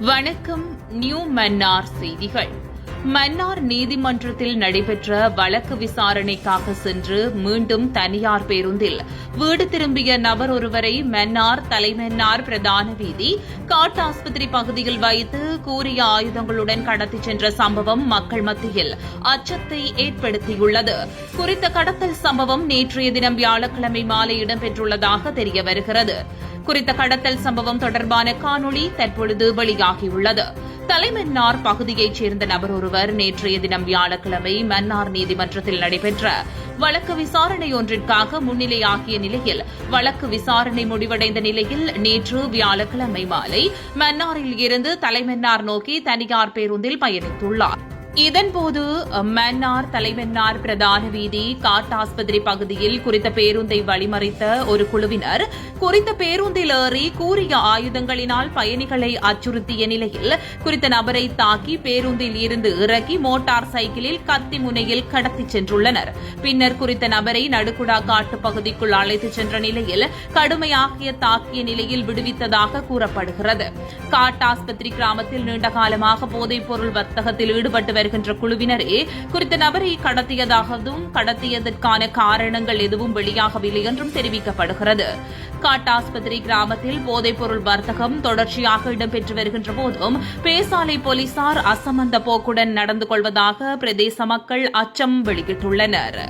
வணக்கம் நியூ மன்னார் செய்திகள். மன்னார் நீதிமன்றத்தில் நடைபெற்ற வழக்கு விசாரணைக்காக சென்று மீண்டும் தனியார் பேருந்தில் வீடு திரும்பிய நபர் ஒருவரை மன்னார் தலைமன்னார் பிரதான வீதி காட்டாஸ்பத்திரி பகுதியில் வைத்து கூறிய ஆயுதங்களுடன் கடத்திச் சென்ற சம்பவம் மக்கள் மத்தியில் அச்சத்தை ஏற்படுத்தியுள்ளது. குறித்த கடத்தல் சம்பவம் நேற்றைய தினம் வியாழக்கிழமை மாலை இடம்பெற்றுள்ளதாக தெரிய வருகிறது குறித்த கடத்தல் சம்பவம் தொடர்பான காணொளி தற்பொழுது வெளியாகியுள்ளது. தலைமன்னார் பகுதியைச் சேர்ந்த நபர் ஒருவர் நேற்றைய தினம் வியாழக்கிழமை மன்னார் நீதிமன்றத்தில் நடைபெற்ற வழக்கு விசாரணை ஒன்றிற்காக முன்னிலையாகிய நிலையில் வழக்கு விசாரணை முடிவடைந்த நிலையில் நேற்று வியாழக்கிழமை மாலை மன்னாரில் இருந்து தலைமன்னார் நோக்கி தனியார் பேருந்தில் பயணித்துள்ளார். இதன்போது மன்னார் தலைமன்னார் பிரதான வீதி காட்டாஸ்பத்திரி பகுதியில் குறித்த பேருந்தை வழிமறித்த ஒரு குழுவினர் குறித்த பேருந்தில் ஏறி கூறிய ஆயுதங்களினால் பயணிகளை அச்சுறுத்திய நிலையில் குறித்த நபரை தாக்கி பேருந்தில் இருந்து இறக்கி மோட்டார் சைக்கிளில் கத்தி முனையில் கடத்திச் சென்றுள்ளனர். பின்னர் குறித்த நபரை நடுக்குடா காட்டு பகுதிக்குள் அழைத்துச் சென்ற நிலையில் கடுமையாக தாக்கிய நிலையில் விடுவித்ததாக கூறப்படுகிறது. காட்டாஸ்பத்திரி கிராமத்தில் நீண்டகாலமாக போதைப் பொருள் வர்த்தகத்தில் ஈடுபட்டு வருகின்ற குழுவினரே குறித்த நபரை கடத்தியதாகவும் கடத்தியதற்கான காரணங்கள் எதுவும் வெளியாகவில்லை என்றும் தெரிவிக்கப்படுகிறது. காட்டாஸ்பத்திரி கிராமத்தில் போதைப்பொருள் வர்த்தகம் தொடர்ச்சியாக இடம்பெற்று வருகின்ற போதும் பேசாலை போலீசார் அசமந்த போக்குடன் நடந்து கொள்வதாக பிரதேச மக்கள் அச்சம் வெளியிட்டுள்ளனர்.